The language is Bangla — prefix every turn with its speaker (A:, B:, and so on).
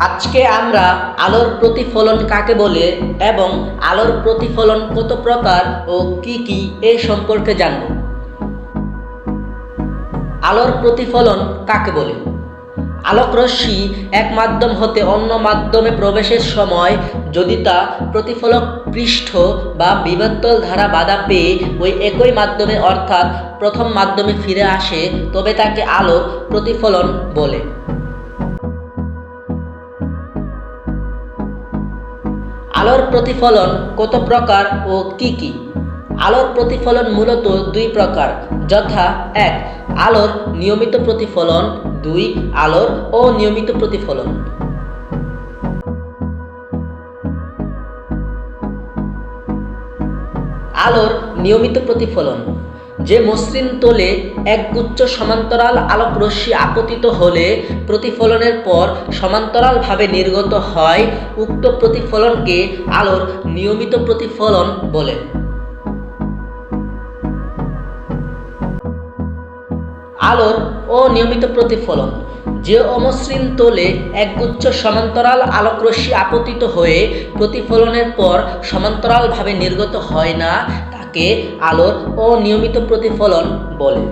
A: আজকে আমরা আলোর প্রতিফলন কাকে বলে এবং আলোর প্রতিফলন কত প্রকার ও কি কি এ সম্পর্কে জানব। আলোর প্রতিফলন কাকে বলে? আলোক রশ্মি এক মাধ্যম হতে অন্য মাধ্যমে প্রবেশের সময় যদি তা প্রতিফলক পৃষ্ঠ বা বিবর্তল ধারা বাধা পেয়ে ওই একই মাধ্যমে অর্থাৎ প্রথম মাধ্যমে ফিরে আসে, তবে তাকে আলোর প্রতিফলন বলে। আলোর প্রতিফলন কত প্রকার ও কি কি? আলোর প্রতিফলন মূলত দুই প্রকার, যথা এক, আলোর নিয়মিত প্রতিফলন, দুই, আলোর ও নিয়মিত প্রতিফলন। আলোর নিয়মিত প্রতিফলন। যে মসৃণ তোলে একগুচ্ছ সমান্তরাল আলোক রশ্মি আপতিত হলে প্রতিফলনের পর সমান্তরালভাবে নির্গত হয় উক্ত প্রতিফলনকে আলোর নিয়মিত প্রতিফলন বলে। আলোর অনিয়মিত প্রতিফলন। যে অমসৃণ তোলে একগুচ্ছ সমান্তরাল আলোক রশ্মি আপতিত হয়ে প্রতিফলনের পর সমান্তরালভাবে নির্গত হয় না তাকে আলোর অনিয়মিত প্রতিফলন বলে।